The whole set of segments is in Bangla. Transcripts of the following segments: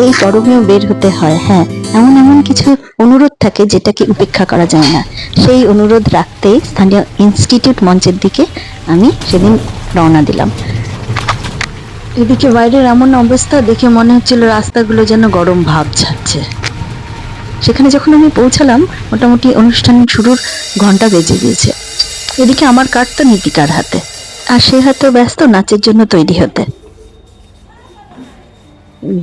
এই গরমেও বের হতে হয় হ্যাঁ। এমন এমন কিছু অনুরোধ থাকে যেটাকে উপেক্ষা করা যায় না। সেই অনুরোধ রাখতেই স্থানীয় ইনস্টিটিউট মঞ্চের দিকে আমি সেদিন রওনা দিলাম। এদিকে বাইরের এমন অবস্থা দেখে মনে হচ্ছিল রাস্তাগুলো যেন গরম ভাব ছাড়ছে। সেখানে যখন আমি পৌঁছালাম, মোটামুটি অনুষ্ঠান শুরুর ঘণ্টা বেজে গিয়েছে। এদিকে আমার কার্ড তো নীতিকার হাতে, আর সে হয়তো ব্যস্ত নাচের জন্য তৈরি হতে।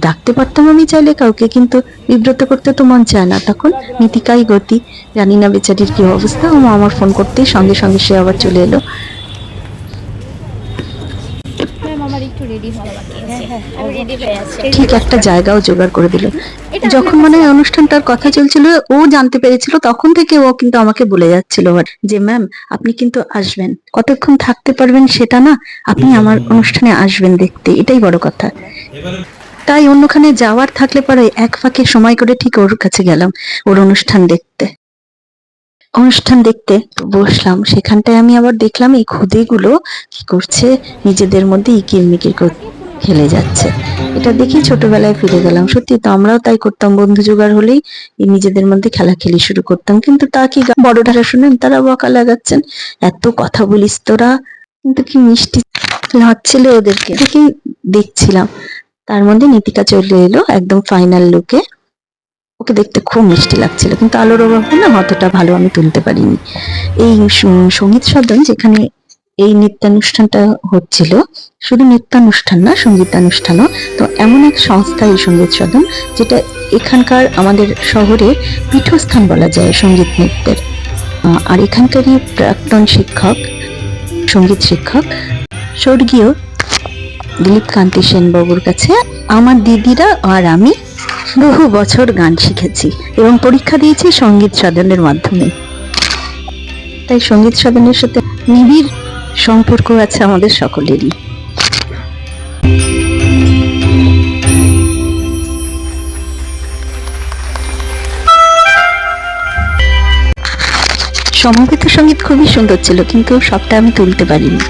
ডাকতে পারতাম আমি চাইলে কাউকে কিন্তু বিব্রত করতে তো মন চায় না। তখন নীতিকাই গতি জানি না বেচারির কি অবস্থা ও আমার ফোন করতেই সঙ্গে সঙ্গে সে আবার চলে এলো। ম্যাম আমার একটু রেডি হওয়া বাকি আছে। আমি রেডি হয়ে আছি। ঠিক একটা জায়গাও জোগাড় করে দিল। যখন মানে অনুষ্ঠানটার কথা চলছিল ও জানতে পেরেছিল তখন থেকে ও কিন্তু আমাকে বলে যাচ্ছিল যে ম্যাম আপনি কিন্তু আসবেন। কতক্ষণ থাকতে পারবেন সেটা না আপনি আমার অনুষ্ঠানে আসবেন দেখতে। এটাই বড় কথা। তাই অন্যখানে যাওয়ার থাকলে পরে এক ফাঁকে সময় করে ঠিক ওর কাছে গেলাম, ওর অনুষ্ঠান দেখতে। অনুষ্ঠান দেখতে বসলাম, সেখানটায় আমি আবার দেখলাম এই খুদেগুলো কি করছে, নিজেদের মধ্যে ইকির মিকির করে, খেলে যাচ্ছে। এটা দেখি ছোটবেলায় ফিরে গেলাম। সত্যি তো আমরাও তাই করতাম, বন্ধু জোগাড় হলেই নিজেদের মধ্যে খেলা খেলি শুরু করতাম। কিন্তু তা কি বড়টারা শুনেন, তারা বকা লাগাচ্ছেন। এত কথা বলিস তোরা, কিন্তু কি মিষ্টি লাগছিল ওদেরকে। দেখেই দেখছিলাম। তার মধ্যে নীতিকা চলে এলো একদম ফাইনাল লুকে ওকে দেখতে খুব মিষ্টি লাগছিল, কিন্তু আলোর অভাবে না অতটা ভালো আমি তুলতে পারিনি। এই সংগীত সদন যেখানে এই নৃত্যানুষ্ঠানটা হচ্ছিল, শুধু নৃত্যানুষ্ঠান না, সঙ্গীতানুষ্ঠানও, তো এমন এক সংস্থা এই সংগীত সদন, যেটা এখানকার আমাদের শহরের পীঠস্থান বলা যায় সংগীত নৃত্যের। আর এখানকারই প্রাক্তন শিক্ষক, সংগীত শিক্ষক, স্বর্গীয় দিলীপ কান্তি সেনবাবুর কাছে আমার দিদিরা আর আমি বহু বছর গান শিখেছি এবং পরীক্ষা দিয়েছি সংগীত সাধনের মাধ্যমে। তাই সংগীত সাধনের সাথে নিবিড় সম্পর্ক আছে আমাদের সকলেরই। সমবেত সংগীত খুবই সুন্দর ছিল, কিন্তু সবটা আমি তুলতে পারিনি।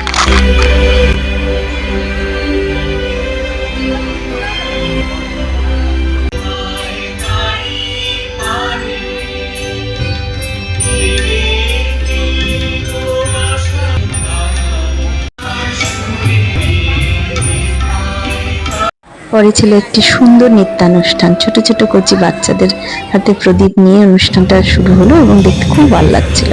পরে ছিল একটি সুন্দর নৃত্যানুষ্ঠান। ছোট ছোট কচি বাচ্চাদের হাতে প্রদীপ নিয়ে অনুষ্ঠানটা শুরু হলো এবং দেখতে খুব ভালো লাগছিল।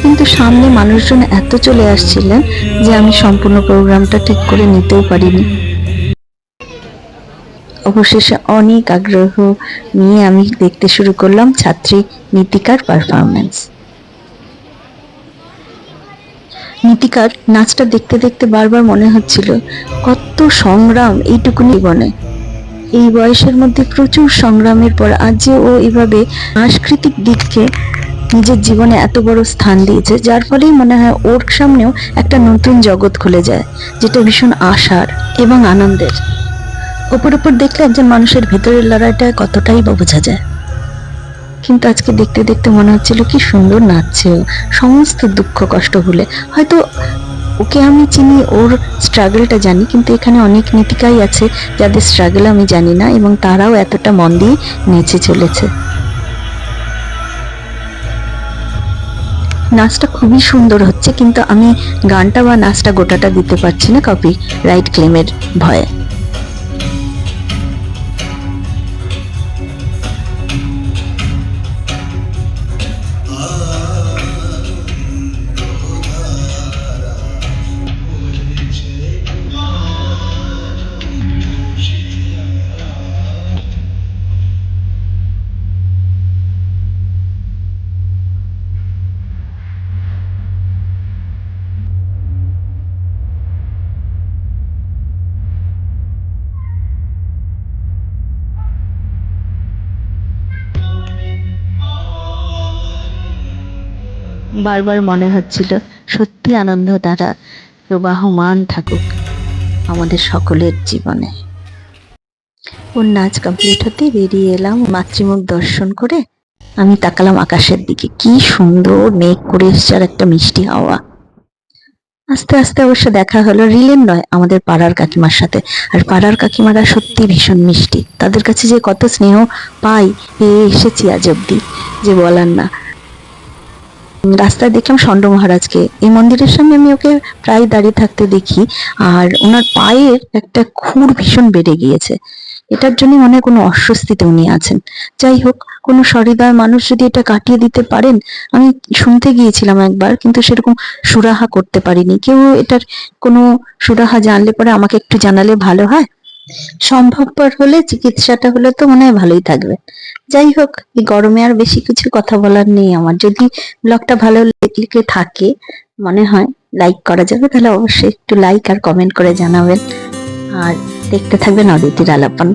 কিন্তু সামনে মানুষজন এত চলে আসছিলেন যে আমি সম্পূর্ণ প্রোগ্রামটা ঠিক করে নিতেও পারিনি। অবশেষে অনেক আগ্রহ নিয়ে আমি দেখতে শুরু করলাম ছাত্রী নীতিকার পারফরমেন্স নীতিকার নাচটা দেখতে দেখতে বারবার মনে হচ্ছিল, কত সংগ্রাম এইটুকুনি জীবনে। এই বয়সের মধ্যে প্রচুর সংগ্রামের পর আজ যে ও এভাবে সাংস্কৃতিক দিককে নিজের জীবনে এত বড় স্থান দিয়েছে, যার ফলেই মনে হয় ওর সামনেও একটা নতুন জগৎ খুলে যায়, যেটা ভীষণ আশার এবং আনন্দের। ওপর ওপর দেখলে একজন মানুষের ভেতরের লড়াইটা কতটাই বা বোঝা যায়। কিন্তু আজকে দেখতে দেখতে মনে হচ্ছিল কি সুন্দর নাচছে ও। সমস্ত দুঃখ কষ্ট ভুলে। হয়তো ওকে আমি চিনি, ওর স্ট্রাগলটা জানি, কিন্তু এখানে অনেক নীতিকাই আছে যাদের স্ট্রাগল আমি জানি না এবং তারাও এতটা মন দিয়ে নেচে চলেছে। নাচটা খুবই সুন্দর হচ্ছে, কিন্তু আমি গানটা বা নাচটা গোটাটা দিতে পারছি না কপি রাইট ক্লেমের ভয়ে। বারবার মনে হচ্ছিল, সত্যি আনন্দ দ্বারা প্রবাহমান থাকুক আমাদের সকলের জীবনে। ওর নাচ কমপ্লিট হতে বেরিয়ে এলাম মাতৃমুখ দর্শন করে আমি তাকালাম আকাশের দিকে। কি সুন্দর মেঘ করে এসছে আর একটা মিষ্টি হাওয়া। আস্তে আস্তে অবশ্য দেখা হলো রিলেন নয়, আমাদের পাড়ার কাকিমার সাথে। আর পাড়ার কাকিমারা সত্যি ভীষণ মিষ্টি। তাদের কাছে যে কত স্নেহ পাই পেয়ে এসেছি আজ অব্দি যে বলার না। রাস্তায় দেখলাম ষণ্ড মহারাজকে। এই মন্দিরের সামনে আমি ওকে প্রায় দাঁড়িয়ে থাকতে দেখি, আর ওনার পায়ের একটা খুর ভীষণ বেড়ে গিয়েছে। এটার জন্য মনে হয় কোনো অস্বস্তিতে উনি আছেন। যাই হোক, কোনো সহৃদয় মানুষ যদি এটা কাটিয়ে দিতে পারেন, আমি শুনতে গিয়েছিলাম একবার, কিন্তু সেরকম সুরাহা করতে পারিনি। কেউ এটার কোনো সুরাহা জানলে পরে আমাকে একটু জানালে ভালো হয়? সম্ভবপর হলে চিকিৎসাটা হলে তো মনে হয় ভালোই থাকবে। যাই হোক, এই গরমে আর বেশি কিছু কথা বলার নেই আমার। যদি ব্লগটা ভালো লেগে থাকে, মনে হয় লাইক করা যাবে, তাহলে অবশ্যই একটু লাইক আর কমেন্ট করে জানাবেন। আর দেখতে থাকবেন অদিতির আলাপন